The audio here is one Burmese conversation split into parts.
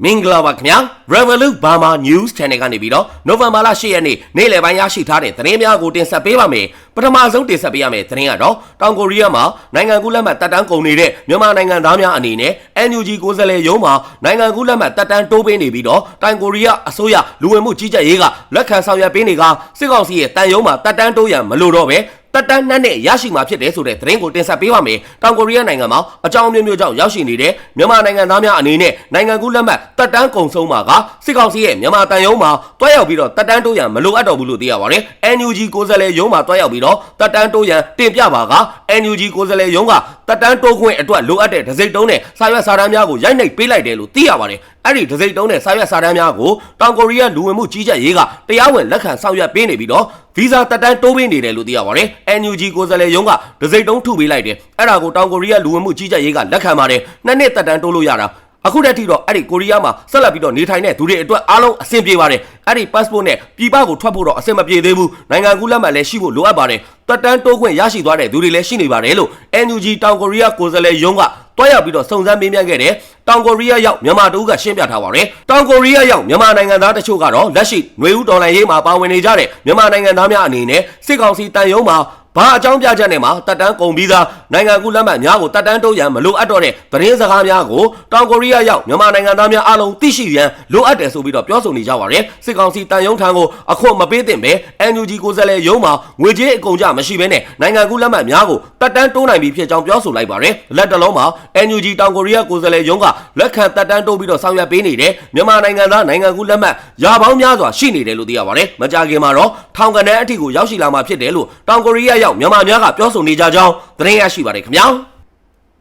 မင်္ဂလာပါခင်ဗျာ Revolut Burma News Channel ကနေပြီးတော့နိုဝင်ဘာလ10ရက်နေ့နေ့လယ်ပိုင်းရရှိထားတဲ့သတင်းများကိုတင်ဆက်ပေးပါမယ်ပထမဆုံးတင်ဆက်ပေးရမယ့်သတင်းကတော့တောင်ကိုရီးယားမှာနိုင်ငံကူးလက်မှတ်တပ်တန်းကုန်နေတဲ့မြန်မာနိုင်ငံသားများအနေနဲ့ NUG ကိုယ်စားလှယ်ရုံးမှာနိုင်ငံကူးလက်မှတ်တပ်တန်းတိုးပေးနေပြီးတော့တောင်ကိုရီးယားအစိုးရလူဝင်မှုကြီးကြပ်ရေးကလက်ခံဆောင်ရွက်ပေးနေကစစ်ကောင်စီရဲ့တန်ရုံးမှာတပ်တန်းတိုးရန်မလိုတော့ပဲ တက်တန်းနှက်နဲ့ရရှိမှာဖြစ်တယ်ဆိုတဲ့သတင်းကိုတင်ဆက်ပေးပါမယ်။တောင်ကိုရီးယားနိုင်ငံမှာအကြောင်းအမျိုးမျိုးကြောင့်ရောက်ရှိနေတဲ့မြန်မာနိုင်ငံသားများအနေနဲ့နိုင်ငံကူးလက်မှတ်တက်တန်းကုံဆုံးမှာကစစ်ကောင်စီရဲ့မြန်မာတန်ယုံမှာတွားရောက်ပြီးတော့တက်တန်းတိုးရန်မလိုအပ်တော့ဘူးလို့သိရပါတယ်။ NUG ကိုယ်စားလှယ်ရုံးမှာတွားရောက်ပြီးတော့တက်တန်းတိုးရန်တင်ပြပါက NUG ကိုယ်စားလှယ်ရုံးကတက်တန်းတိုးခွင့်အတွက်လိုအပ်တဲ့ဒစိမ့်တုံးနဲ့စာရွက်စာတမ်းများကိုရိုက်နှိပ်ပေးလိုက်တယ်လို့သိရပါတယ်။ အဲ့ဒီဒစိမ့်တုံးနဲ့စာရွက်စာတမ်းများကိုတောင်ကိုရီးယားလူဝင်မှုကြီးကြပ်ရေးကတရားဝင်လက်ခံဆောင်ရွက်ပေးနေပြီးတော့ဗီဇာတက်တန်းတိုးပေးနေတယ်လို့သိရပါတယ်။ NUG ကိုယ်စားလှယ်ရုံးကဒစိမ့်တုံးထုပေးလိုက်တယ်။အဲ့ဒါကိုတောင်ကိုရီးယားလူဝင်မှုကြီးကြပ်ရေးကလက်ခံပါတယ်။နှစ်နှစ်တက်တန်းတိုးလို့ရတာ အခုတည်းထိတော့အဲ့ဒီကိုရီးယားမှာဆက်လက်ပြီးတော့နေထိုင်တဲ့သူတွေအတွက်အားလုံးအဆင်ပြေပါတယ်အဲ့ဒီ passport နဲ့ပြည်ပကိုထွက်ဖို့တော့အဆင်မပြေသေးဘူးနိုင်ငံကူးလက်မှတ်လည်းရှိဖို့လိုအပ်ပါတယ်တက်တန်းတိုးခွင့်ရရှိသွားတဲ့သူတွေလည်းရှိနေပါတယ်လို့ NUG တောင်ကိုရီးယားကိုယ်စားလှယ်ရုံးကတွားရောက်ပြီးတော့စုံစမ်းမေးမြန်းခဲ့တဲ့တောင်ကိုရီးယားရောက်မြန်မာတူကရှင်းပြထားပါတယ်တောင်ကိုရီးယားရောက်မြန်မာနိုင်ငံသားတချို့ကတော့လက်ရှိຫນွေဦးဒေါ်လာရေးမှာပါဝင်နေကြတဲ့မြန်မာနိုင်ငံသားများအနေနဲ့စစ်ကောင်စီတန်ယုံမှာ ဘာအကြောင်းပြချက်နဲ့မှတက်တန်းကုန်ပြီးသားနိုင်ငံကူးလက်မှတ်များကိုတက်တန်းတိုးရန်မလိုအပ်တော့တဲ့သတင်းစကားများကိုတောင်ကိုရီးယားရောက်မြန်မာနိုင်ငံသားများအားလုံးသိရှိရန်လိုအပ်တယ်ဆိုပြီးတော့ပြောဆိုနေကြပါတယ်စစ်ကောင်စီတန်ယုံထံကိုအခွင့်မပေးသင့်ပဲ NUG ကိုယ်စားလှယ်ရုံးမှာငွေကြေးအကုန်ကြမရှိဘဲနဲ့နိုင်ငံကူးလက်မှတ်များကိုတက်တန်းတိုးနိုင်ပြီဖြစ်ကြောင်းပြောဆိုလိုက်ပါတယ်လက်တလုံးမှာ NUG တောင်ကိုရီးယားကိုယ်စားလှယ်ရုံးကလက်ခံတက်တန်းတိုးပြီးတော့ဆောင်ရွက်ပေးနေတယ်မြန်မာနိုင်ငံသားနိုင်ငံကူးလက်မှတ်ရာပေါင်းများစွာရှိနေတယ်လို့သိရပါတယ်မကြခင်မှာတော့ထောင်ကနေအထိကိုရောက်ရှိလာမှာဖြစ်တယ်လို့တောင်ကိုရီးယားရောက်မြန်မာများကပြောဆိုနေကြကြောင်းသတင်းရရှိပါတယ်ခင်ဗျာ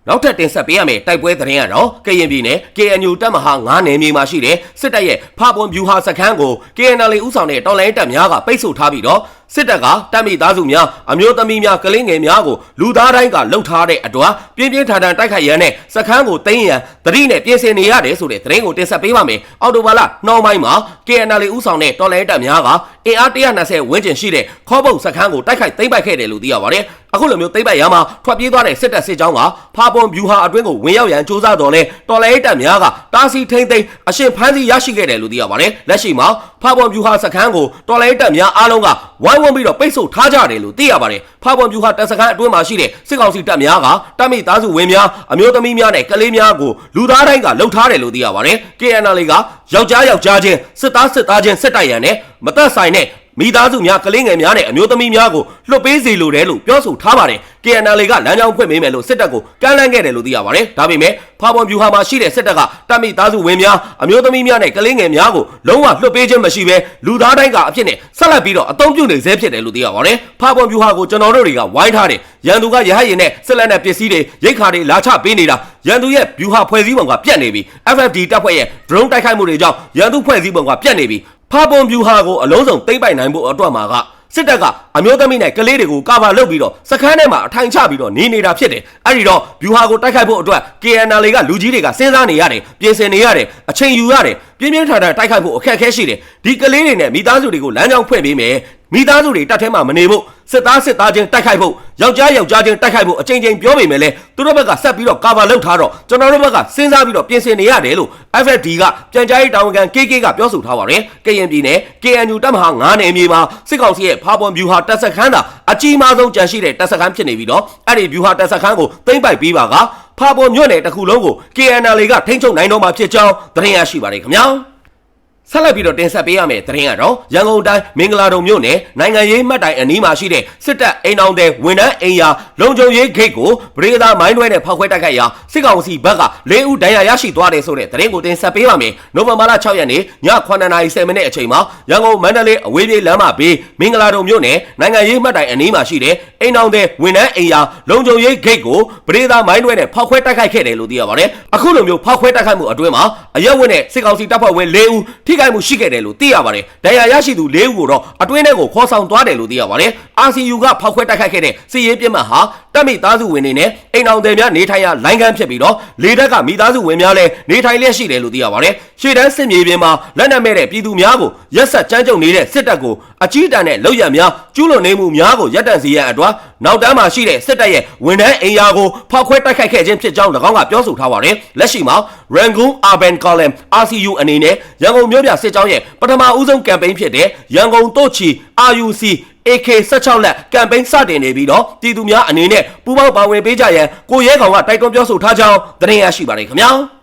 နောက်ထပ်တင်ဆက်ပေးရမယ့်တိုက်ပွဲသတင်းကတော့ကရင်ပြည်နယ် KNU တပ်မဟာ9နယ်မြေမှာရှိတဲ့စစ်တပ်ရဲ့ဖပွန်ဗျူဟာစခန်းကို KNL ဦးဆောင်တဲ့တော်လိုင်းတပ်များကပိတ်ဆို့ထားပြီးတော့ စစ်တပ်ကတပ်မိသားစုများအမျိုးသမီးများကလေးငယ်များကိုလူသားတိုင်းကလှုပ်ထားတဲ့အတွက်ပြင်းပြင်းထန်ထန်တိုက်ခိုက်ရန်နဲ့စခန်းကိုသိမ်းရန်တတိနဲ့ပြင်ဆင်နေရတယ်ဆိုတဲ့သတင်းကိုတင်ဆက်ပေးပါမယ်။အော်တိုဘာလနှောင်းပိုင်းမှာ KNL ဦးဆောင်တဲ့တော်လိုင်းတပ်များကအင်အား120ဝန်းကျင်ရှိတဲ့ခေါပုတ်စခန်းကိုတိုက်ခိုက်သိမ်းပိုက်ခဲ့တယ်လို့သိရပါတယ်။အခုလိုမျိုးသိမ်းပိုက်ရမှာထွက်ပြေးသွားတဲ့စစ်တပ်စစ်ကြောင်းကဖာပွန်ဗျူဟာအတွင်းကိုဝင်ရောက်ရန်စ조사တော်လဲတော်လိုင်းတပ်များကတားဆီးထိမ့်သိမ်းအရှင်ဖမ်းဆီးရရှိခဲ့တယ်လို့သိရပါတယ်။လက်ရှိမှာ ဖာပွန်ဗျူဟာစခန်းကိုတော်လိုင်းတပ်များအားလုံးကဝိုင်းဝန်းပြီးတော့ပိတ်ဆို့ထားကြတယ်လို့သိရပါတယ်။ဖာပွန်ဗျူဟာတပ်စခန်းအတွင်းမှာရှိတဲ့စစ်ကောင်စီတပ်များကတပ်မိသားစုဝင်များအမျိုးသမီးများနဲ့ကလေးများကိုလူသားတိုင်းကလှုပ်ထားတယ်လို့သိရပါတယ်။ KNL ကယောက်ျားယောက်ျားချင်းစစ်သားစစ်သားချင်းစစ်တိုက်ရန်နဲ့မသက်ဆိုင်တဲ့ မိသားစုများကလေးငယ်များနဲ့အမျိုးသမီးများကိုလွတ်ပေးစေလိုတယ်လို့ပြောဆိုထားပါတယ်။ KNL ကလမ်းကြောင်းဖွင့်ပေးမယ်လို့စစ်တပ်ကိုကမ်းလှမ်းခဲ့တယ်လို့သိရပါတယ်။ဒါပေမဲ့ဖာပွန်ဗျူဟာမှာရှိတဲ့စစ်တပ်ကတပ်မိသားစုဝင်များအမျိုးသမီးများနဲ့ကလေးငယ်များကိုလုံးဝလွတ်ပေးခြင်းမရှိဘဲလူသားတိုင်းကအဖြစ်နဲ့ဆက်လက်ပြီးတော့အုံပြုနေစေဖြစ်တယ်လို့သိရပါတယ်။ဖာပွန်ဗျူဟာကိုကျွန်တော်တို့တွေကဝိုင်းထားတယ်။ရန်သူကရဟတ်ရင်နဲ့စစ်လက်နဲ့ပစ္စည်းတွေရိတ်ခါတွေလာချပေးနေတာရန်သူရဲ့ဗျူဟာဖွဲ့စည်းပုံကပြတ်နေပြီ။ FFD တပ်ဖွဲ့ရဲ့ drone တိုက်ခိုက်မှုတွေကြောင့်ရန်သူဖွဲ့စည်းပုံကပြတ်နေပြီ။ ဖာပွန်ဗျူဟာကိုအလုံးစုံသိမ့်ပိုက်နိုင်ဖို့အတွက်မှာကစစ်တပ်ကအမျိုးသမီးနဲ့ကလေးတွေကိုကာဗာလုပ်ပြီးတော့စခန်းထဲမှာအထိုင်ချပြီးတော့နေနေတာဖြစ်တယ်။အဲ့ဒီတော့ဗျူဟာကိုတိုက်ခိုက်ဖို့အတွက် KNL ကလူကြီးတွေကစဉ်းစားနေရတယ်ပြင်ဆင်နေရတယ်အချိန်ယူရတယ်ပြင်းပြင်းထန်ထန်တိုက်ခိုက်ဖို့အခက်အခဲရှိတယ်။ဒီကလေးတွေနဲ့မိသားစုတွေကိုလမ်းကြောင်းဖွင့်ပေးမယ်။မိသားစုတွေတတ်ထဲမှာမနေဖို့ စစ်သားစစ်သားချင်းတိုက်ခိုက်ဖို့ယောက်ျားယောက်ျားချင်းတိုက်ခိုက်ဖို့အချိန်ချင်းပြောပေမဲ့လည်းသူတို့ဘက်ကဆက်ပြီးတော့ကာဗာလုပ်ထားတော့ကျွန်တော်တို့ဘက်ကစဉ်းစားပြီးတော့ပြင်ဆင်နေရတယ်လို့ FFD ကပြန်ကြားရေးတာဝန်ခံ KK ကပြောဆိုထားပါတယ်။ကရင်ပြည်နယ် KNU တပ်မဟာ9နယ်မြေမှာစစ်ကောင်စီရဲ့ဖာပွန်ဗျူဟာတပ်စခန်းသာအကြီးမားဆုံးကြန့်ရှိတဲ့တပ်စခန်းဖြစ်နေပြီးတော့အဲ့ဒီဗျူဟာတပ်စခန်းကိုသိမ့်ပိုက်ပြီးပါကဖာပွန်မြို့နယ်တစ်ခုလုံးကို KNL ကထိန်းချုပ်နိုင်တော့မှာဖြစ်ကြောင်းသတင်းရရှိပါတယ်ခင်ဗျာ။ ဆက်လက်ပြီးတော့တင်ဆက်ပေးရမယ့်သတင်းကတော့ရန်ကုန်တိုင်းမင်္ဂလာတုံမြို့နယ်နိုင်ငံရေးမှတ်တိုင်အနီးမှာရှိတဲ့စစ်တပ်အိမ်အောင်တဲ့ဝန်ထမ်းအိမ်ယာလုံခြုံရေးဂိတ်ကိုပရိသာမိုင်းတွဲနဲ့ဖောက်ခွဲတိုက်ခိုက်ရာစစ်ကောင်စီဘက်က၄ဦးဒဏ်ရာရရှိသွားတယ်ဆိုတဲ့သတင်းကိုတင်ဆက်ပေးပါမယ်။နိုဝင်ဘာလ6ရက်နေ့ည9:30မိနစ်အချိန်မှာရန်ကုန်မန္တလေးအဝေးပြေးလမ်းမဘေးမင်္ဂလာတုံမြို့နယ်နိုင်ငံရေးမှတ်တိုင်အနီးမှာရှိတဲ့အိမ်အောင်တဲ့ဝန်ထမ်းအိမ်ယာလုံခြုံရေးဂိတ်ကိုပရိသာမိုင်းတွဲနဲ့ဖောက်ခွဲတိုက်ခိုက်ခဲ့တယ်လို့သိရပါတယ်။အခုလိုမျိုးဖောက်ခွဲတိုက်ခိုက်မှုအတွင်းမှာအရက်ဝက်နဲ့စစ်ကောင်စီတပ်ဖွဲ့ဝင်၄ဦးထိခိုက်မှုရှိခဲ့တယ်လို့သိရပါတယ်။ဒဏ်ရာရရှိသူ၄ဦးကိုတော့အတွင်းထဲကိုခေါ်ဆောင်သွားတယ်လို့သိရပါတယ်။ RCU ကဖောက်ခွဲတိုက်ခိုက်ခဲ့တဲ့စစ်ရေးပြစ်မှတ်ဟာတပ်မိသားစုဝင်တွေနဲ့အိမ်အောင်တွေများနေထိုင်ရလိုင်းကန်းဖြစ်ပြီးတော့လေတပ်ကမိသားစုဝင်များလည်းနေထိုင်လျက်ရှိတယ်လို့သိရပါတယ်။ရှေ့တန်းစစ်မြေပြင်မှာလက်နက်မဲ့တဲ့ပြည်သူများကိုရက်ဆက်ကြမ်းကြုတ်နေတဲ့စစ်တပ်ကိုအကြီးတန်းနဲ့လောက်ရများကျူးလွန်နေမှုများကိုရပ်တန့်စေရန်အတွက် နောက်တန်းမှာရှိတဲ့စစ်တပ်ရဲ့ဝန်ထမ်းအင်အားကိုဖောက်ခွဲတိုက်ခိုက်ခဲ့ခြင်းဖြစ်ကြောင်း၎င်းကပြောဆိုထားပါတယ်လက်ရှိမှာ Rangoon Urban Column RCU အနေနဲ့ရန်ကုန်မြို့ပြစစ်ကြောင်းရဲ့ပထမဦးဆုံးကမ်ပိန်းဖြစ်တဲ့ရန်ကုန်တို့ချီ RUC AK16 လက်ကမ်ပိန်းစတင်နေပြီးတော့ပြည်သူများအနေနဲ့ပူးပေါင်းပါဝင်ပေးကြရန်ကိုရဲကောင်ကတိုက်တွန်းပြောဆိုထားကြောင်းသတင်းရရှိပါတယ်ခင်ဗျာ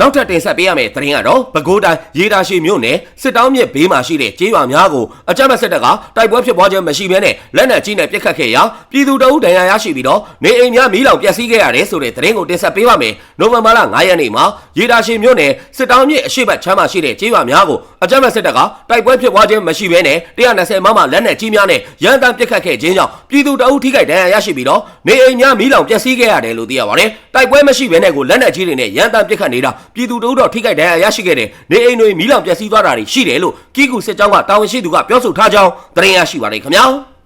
နောက်ထပ်တင်ဆက်ပေးရမယ့်သတင်းကတော့ပဲခူးတိုင်းရေတာရှိမြို့နယ်စစ်တောင်းမြစ်ဘေးမှာရှိတဲ့ကျေးရွာများကိုအကြမ်းဖက်စစ်တပ်ကတိုက်ပွဲဖြစ်ပွားခြင်းမရှိဘဲနဲ့လက်နက်ကြီးနဲ့ပစ်ခတ်ခဲ့ရာပြည်သူတအုပ်ဒဏ်ရာရရှိပြီးတော့နေအိမ်များမီးလောင်ပျက်စီးခဲ့ရတယ်ဆိုတဲ့သတင်းကိုတင်ဆက်ပေးပါမယ်။နိုဝင်ဘာလ9ရက်နေ့မှာရေတာရှိမြို့နယ်စစ်တောင်းမြစ်အရှိတ်ချမ်းမှာရှိတဲ့ကျေးရွာများကိုအကြမ်းဖက်စစ်တပ်ကတိုက်ပွဲဖြစ်ပွားခြင်းမရှိဘဲနဲ့120မမလက်နက်ကြီးများနဲ့ရန်တမ်းပစ်ခတ်ခဲ့ခြင်းကြောင့်ပြည်သူတအုပ်ထိခိုက်ဒဏ်ရာရရှိပြီးတော့နေအိမ်များမီးလောင်ပျက်စီးခဲ့ရတယ်လို့သိရပါတယ်။တိုက်ပွဲမရှိဘဲနဲ့ကိုလက်နက်ကြီးတွေနဲ့ရန်တမ်းပစ်ခတ်နေတာပြည်သူတအုပ်တော့ထိခိုက်ဒဏ်ရာရရှိခဲ့တယ်။နေအိမ်တွေမီးလောင်ပျက်စီးသွားတာတွေရှိတယ်လို့ကီကူစစ်ကြောင်းကတာဝန်ရှိသူကပြောဆိုထားကြောင်းသတင်းရရှိပါတယ်ခင်ဗျာ။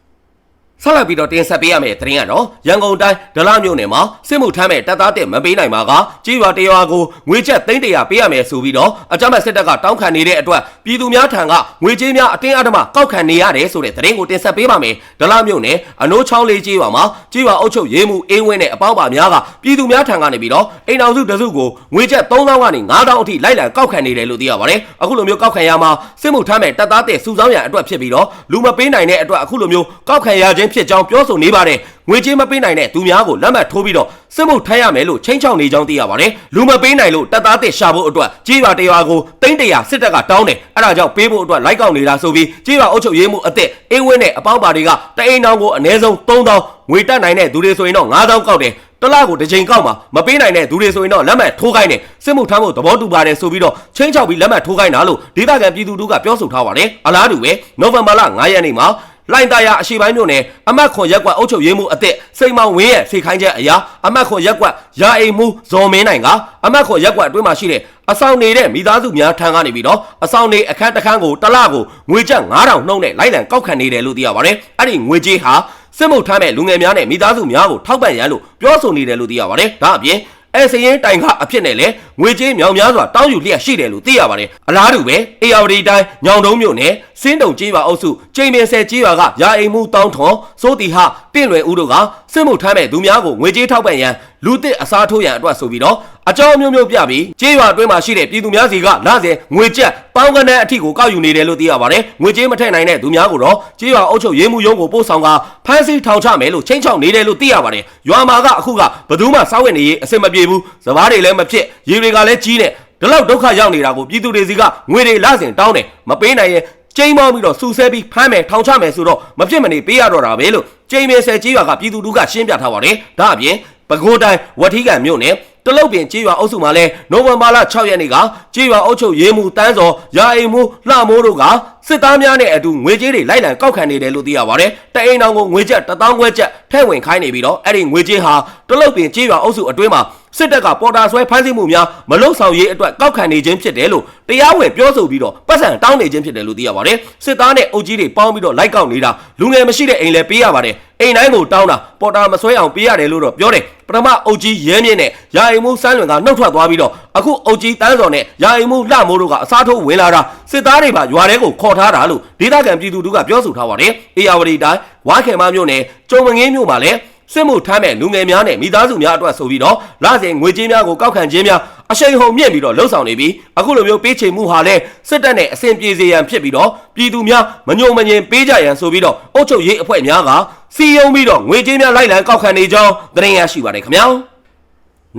ဆက်လက်ပြီးတော့တင်ဆက်ပေးရမယ့်သတင်းကတော့ရန်ကုန်တိုင်းဒလမြို့နယ်မှာစစ်မှုထမ်းမဲ့တပ်သားတက်မပေးနိုင်ပါကကြေးရွာတရွာကိုငွေကျပ်သိန်းတရာပေးရမယ်ဆိုပြီးတော့အကြမ်းဖက်စစ်တပ်ကတောင်းခံနေတဲ့အတွက်ပြည်သူများထံကငွေကြေးများအတင်းအဓမ္မကောက်ခံနေရတယ်ဆိုတဲ့သတင်းကိုတင်ဆက်ပေးပါမယ်ဒလမြို့နယ်အနိုးချောင်းလေးကြေးရွာမှာကြေးရွာအုပ်ချုပ်ရေးမှုအေးဝင်းနဲ့အပေါင်းပါများကပြည်သူများထံကနေပြီးတော့အိမ်တော်စုတစုကိုငွေကျပ်3000ကနေ9000အထိလိုက်လံကောက်ခံနေတယ်လို့သိရပါတယ်အခုလိုမျိုးကောက်ခံရမှာစစ်မှုထမ်းမဲ့တပ်သားတက်စုဆောင်းရန်အတွက်ဖြစ်ပြီးတော့လူမပေးနိုင်တဲ့အတွက်အခုလိုမျိုးကောက်ခံရခြင်းဖြစ်ကြောင်းပြောဆိုနေပါတယ်ငွေကြေးမပေးနိုင်တဲ့သူများကိုလက်မှတ်ထိုးပြီးတော့စစ်မှုထမ်းရမယ်လို့ချင်းချောက်နေကြောင်းသိရပါတယ်လူမပေးနိုင်လို့တပ်သားတက်ရှာဖို့အတွက်ကြေးရွာတရွာကိုတိမ့်တရာစစ်တပ်ကတောင်းတယ်အဲ့ဒါကြောင့်ပေးဖို့အတွက်လိုက်ကောက်နေတာဆိုပြီးကြေးရွာအုပ်ချုပ်ရေးမှုအသက်အင်းဝင်းနဲ့အပေါင်းပါတွေကတအိမ်တောင်ကိုအနည်းဆုံး3000ငွေတက်နိုင်တဲ့သူတွေဆိုရင်တော့9000ကောက်တယ်တလားကိုတစ်ချိန်ကောက်မှာမပေးနိုင်တဲ့သူတွေဆိုရင်တော့လက်မှတ်ထိုးခိုင်းတယ်စစ်မှုထမ်းဖို့သဘောတူပါတယ်ဆိုပြီးတော့ချင်းချောက်ပြီးလက်မှတ်ထိုးခိုင်းတာလို့ဒေသခံပြည်သူတို့ကပြောဆိုထားပါတယ်အလားတူပဲနိုဝင်ဘာလ9ရက်နေ့မှာ လိုင်တာယာအရှိပိုင်းမြို့နယ်အမတ်ခွန်ရက်ကွက်အုပ်ချုပ်ရေးမှုအသက်စိန်မောင်ဝင်းရဲ့ဖေခိုင်းချက်အရာအမတ်ခွန်ရက်ကွက်ရာအိမ်မှုဇော်မင်းနိုင်ကအမတ်ခွန်ရက်ကွက်အတွင်းမှာရှိတဲ့အဆောင်နေတဲ့မိသားစုများထံကနေပြီးတော့အဆောင်နေအခန်းတစ်ခန်းကိုတစ်လကိုငွေကျပ်9000နှုန်းနဲ့လိုက်လံကောက်ခံနေတယ်လို့သိရပါတယ်အဲ့ဒီငွေကြေးဟာစစ်မှုထမ်းမဲ့လူငယ်များနဲ့မိသားစုများကိုထောက်ပံ့ရန်လို့ပြောဆိုနေတယ်လို့သိရပါတယ်ဒါအပြင် အဲစရင်တိုင်ကအဖြစ်နဲ့လေငွေကြေးမြောင်များစွာတောင်းယူလျက်ရှိတယ်လို့သိရပါတယ်အလားတူပဲအေယာဝတီတိုင်းညောင်တုံးမြို့နယ်စင်းတုံကြေးရွာအုပ်စုချိန်ပင်ဆယ်ကြေးရွာကရာအိမ်မှုတောင်းထွန်စိုးတီဟ တင့်လွယ်ဦးတို့ကစစ်မှုထမ်းမဲ့သူများကိုငွေကြေးထောက်ပံ့ရန်လူသစ်အစားထိုးရန်အတွက်ဆိုပြီးတော့အကြောင်းမျိုးမျိုးပြပြီးကြေးရွာအတွင်းမှာရှိတဲ့ပြည်သူများစီကလစဉ်ငွေကျပ်ပေါင်းကန်းအထိကိုကောက်ယူနေတယ်လို့သိရပါတယ်ငွေကြေးမထည့်နိုင်တဲ့သူများကိုတော့ကြေးရွာအုပ်ချုပ်ရေးမှုရုံးကိုပို့ဆောင်ကဖမ်းဆီးထောင်ချမယ်လို့ချိန်ချောက်နေတယ်လို့သိရပါတယ်ရွာမှာကအခုကဘယ်သူမှစောင့်ဝင်နေရေးအဆင်မပြေဘူးစပားတွေလည်းမဖြစ်ရေတွေကလည်းကြီးနေဒီလောက်ဒုက္ခရောက်နေတာကိုပြည်သူတွေစီကငွေတွေလစဉ်တောင်းတယ်မပေးနိုင်ရင် ကျိန်းမောင်းပြီးတော့စူဆဲပြီးဖမ်းမယ်ထောင်ချမယ်ဆိုတော့မဖြစ်မနေပေးရတော့တာပဲလို့ကျိန်းမဲဆယ်ကြီးရွာကပြည်သူတို့ကရှင်းပြထားပါတယ်ဒါအပြင်ပဲခူးတိုင်းဝထီးကန်မြို့နယ်တလုတ်ပင်ကြေးရွာအုပ်စုမှာလဲနိုဝင်ဘာလ6ရက်နေ့ကကြေးရွာအုပ်ချုပ်ရေးမှုတန်းစော်ရာအိမ်မှုလှမိုးတို့ကစစ်သားများနဲ့အတူငွေကြေးတွေလိုက်လံကောက်ခံနေတယ်လို့သိရပါတယ်။တအိမ်တောင်ကိုငွေကျပ်1000ခွဲကျပ်ထည့်ဝင်ခိုင်းနေပြီးတော့အဲ့ဒီငွေကြေးဟာတလုတ်ပင်ကြေးရွာအုပ်စုအတွင်းမှာ စစ်တပ်ကပေါ်တာဆွဲဖမ်းဆီးမှုများမလုံဆောင်ရေးအတွက်ကောက်ခံနေခြင်းဖြစ်တယ်လို့တရားဝင်ပြောဆိုပြီးတော့ပတ်စံတောင်းနေခြင်းဖြစ်တယ်လို့သိရပါတယ်။စစ်သားနဲ့အုပ်ကြီးတွေပေါင်းပြီးတော့လိုက်ကောက်နေတာလူငယ်မရှိတဲ့အိမ်လည်းပေးရပါတယ်။အိမ်တိုင်းကိုတောင်းတာပေါ်တာမဆွဲအောင်ပေးရတယ်လို့တော့ပြောတယ်ပထမအုပ်ကြီးရဲမြင့်နဲ့ရာအိမ်မှုစန်းလွင်ကနှုတ်ထွက်သွားပြီးတော့အခုအုပ်ကြီးတန်းစော်နဲ့ရာအိမ်မှုလှမိုးတို့ကအစားထိုးဝင်လာတာစစ်သားတွေပါရွာထဲကိုခေါ်ထားတာလို့ဒေသခံပြည်သူတို့ကပြောဆိုထားပါတယ်အေယာဝတီတိုင်းဝါခေမမြို့နယ်ကျုံမငင်းမြို့မှာလည်း စစ်မှုထမ်းမဲ့လူငယ်များနဲ့မိသားစုများအတွက်ဆိုပြီးတော့လစဉ်ငွေကြေးများကိုကောက်ခံခြင်းများအရှိန်ဟုန်မြင့်ပြီးတော့လှုပ်ဆောင်နေပြီးအခုလိုမျိုးပေးချေမှုဟာလဲစစ်တပ်နဲ့အဆင်ပြေစေရန်ဖြစ်ပြီးတော့ပြည်သူများမညိုမငင်ပေးကြရန်ဆိုပြီးတော့အုပ်ချုပ်ရေးအဖွဲ့များကစီယုံပြီးတော့ငွေကြေးများလိုက်လံကောက်ခံနေကြောင်းသတင်းရရှိပါတယ်ခင်ဗျာ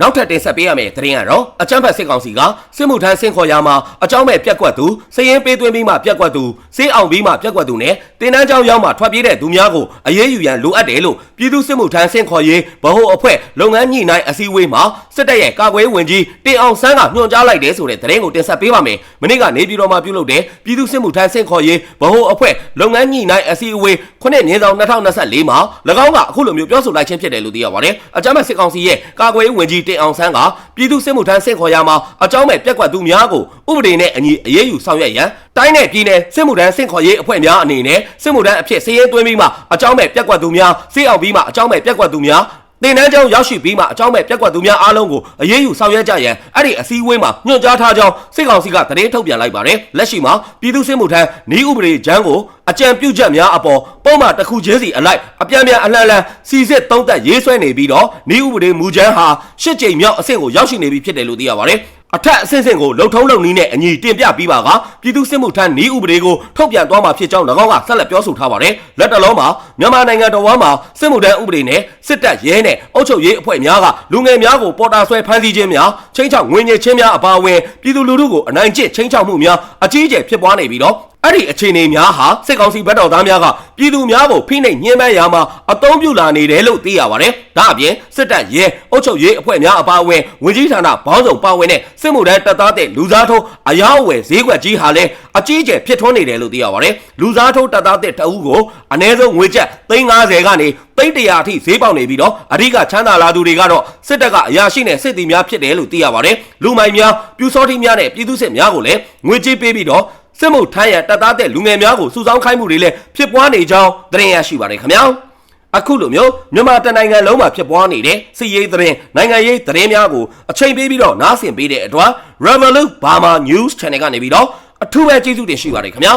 နောက်ထပ်တင်ဆက်ပေးရမယ့်သတင်းကတော့အချမ်းဖတ်စစ်ကောင်စီကစစ်မှုထမ်းဆင့်ခေါ်ရာမှာအကြောင်းမဲ့ပြက်ကွက်သူစည်ရင်ပေးသွင်းပြီးမှပြက်ကွက်သူစေးအောင်ပြီးမှပြက်ကွက်သူနဲ့တင်တန်းကြောင်းရောက်မှထွက်ပြေးတဲ့သူများကိုအရေးယူရန်လိုအပ်တယ်လို့ပြည်သူစစ်မှုထမ်းဆင့်ခေါ်ရေးဗဟိုအဖွဲ့လုပ်ငန်းညှိနှိုင်းအစည်းအဝေးမှာစစ်တပ်ရဲ့ကာကွယ်ဝင်ကြီးတင်အောင်ဆန်းကညွှန်ကြားလိုက်တယ်ဆိုတဲ့သတင်းကိုတင်ဆက်ပေးပါမယ်။မနေ့ကနေပြည်တော်မှာပြုလုပ်တဲ့ပြည်သူစစ်မှုထမ်းဆင့်ခေါ်ရေးဗဟိုအဖွဲ့လုပ်ငန်းညှိနှိုင်းအစည်းအဝေးခုနှစ်မြင်းဆောင်2024မှာ၎င်းကအခုလိုမျိုးပြောဆိုလိုက်ခြင်းဖြစ်တယ်လို့သိရပါတယ်။အကြမ်းဖက်စစ်ကောင်စီရဲ့ကာကွယ်ဝင်ကြီးတင်အောင်ဆန်းကပြည်သူစစ်မှုထမ်းဆင့်ခေါ်ရမှာအကြောင်းမဲ့ပြက်ကွက်သူများကိုဥပဒေနဲ့အညီအရေးယူဆောင်ရွက်ရန်တိုင်းနယ်ပြည်နယ်စစ်မှုထမ်းဆင့်ခေါ်ရေးအဖွဲ့များအနေနဲ့စစ်မှုထမ်းအဖြစ်စည်ရဲသွင်းပြီးမှအကြောင်းမဲ့ပြက်ကွက်သူများစေးအောင်ပြီးမှအကြောင်းမဲ့ပြက်ကွက်သူများ တင်တန်းကျောင်းရောက်ရှိပြီးမှအကြောင်းမဲ့ပြက်ကွက်သူများအားလုံးကိုအရေးယူဆောင်ရွက်ကြရန်အဲ့ဒီအစည်းအဝေးမှာညွှန်ကြားထားကြောင်းစစ်ကောင်စီကသတင်းထုတ်ပြန်လိုက်ပါတယ်လက်ရှိမှာပြည်သူ့စစ်မှုထမ်းဤဥပဒေကျမ်းကိုအကြံပြုချက်များအပေါ်ပုံမှန်တစ်ခုချင်းစီအလိုက်အပြန်ပြန်အလှန်လှန်စီစစ်သုံးသက်ရေးဆွဲနေပြီးတော့ဤဥပဒေမူကျမ်းဟာရှစ်ကြိမ်မြောက်အဆင့်ကိုရောက်ရှိနေပြီဖြစ်တယ်လို့သိရပါတယ် အထက်အဆင့်ဆင့်ကိုလုံထုံးလုံနည်းနဲ့အညီတင်ပြပြီးပါကပြည်သူစစ်မှုထမ်းဤဥပဒေကိုထုတ်ပြန်သွားမှာဖြစ်ကြောင်း၎င်းကဆက်လက်ပြောဆိုထားပါတယ်လက်တလုံးမှာမြန်မာနိုင်ငံတော်ဝန်မှာစစ်မှုထမ်းဥပဒေနဲ့စစ်တပ်ရဲနဲ့အုပ်ချုပ်ရေးအဖွဲ့များကလူငယ်များကိုပေါ်တာဆွဲဖမ်းဆီးခြင်းများချင်းချောက်ငွေညစ်ခြင်းများအပါအဝင်ပြည်သူလူထုကိုအနိုင်ကျင့်ချင်းချောက်မှုများအကြီးအကျယ်ဖြစ်ပွားနေပြီးတော့ အဲ့ဒီအခြေအနေများဟာစစ်ကောင်စီဘက်တော်သားများကပြည်သူများကိုဖိနှိပ်ညှဉ်းပန်းရာမှာအသုံးပြုလာနေတယ်လို့သိရပါတယ်။ဒါအပြင်စစ်တပ်ရဲအုပ်ချုပ်ရေးအဖွဲ့များအပါအဝင်ဝင်ကြီးဌာနဘောင်းဆောင်ပါဝင်တဲ့စစ်မှုထမ်းတပ်သားတဲ့လူစားထိုးအယောက်အဝယ်ဈေးကွက်ကြီးဟာလည်းအကြီးအကျယ်ဖြစ်ထွန်းနေတယ်လို့သိရပါတယ်။လူစားထိုးတပ်သားတဲ့တအူးကိုအ ਨੇ ဆုံးငွေကျပ်350ကနေ300အထိဈေးပေါက်နေပြီးတော့အဓိကချမ်းသာလာသူတွေကတော့စစ်တပ်ကအရာရှိနဲ့စစ်သည်များဖြစ်တယ်လို့သိရပါတယ်။လူမိုင်များပြူစောတိများနဲ့ပြည်သူစစ်များကိုလည်းငွေကြေးပေးပြီးတော့ စစ်မှုထမ်းရတပ်သားတဲ့လူငယ်များကိုစုဆောင်းခိုင်းမှုတွေလည်းဖြစ်ပွားနေကြောင်းသတင်းရရှိပါတယ်ခင်ဗျာအခုလိုမျိုးမြန်မာတနိုင်ငံလုံးမှာဖြစ်ပွားနေတဲ့စစ်ရေးသတင်းနိုင်ငံရေးသတင်းများကိုအချိန်ပေးပြီးတော့နားဆင်ပေးတဲ့အတွက် Revolut Burma News Channel ကနေပြီးတော့အထူးပဲကျေးဇူးတင်ရှိပါတယ်ခင်ဗျာ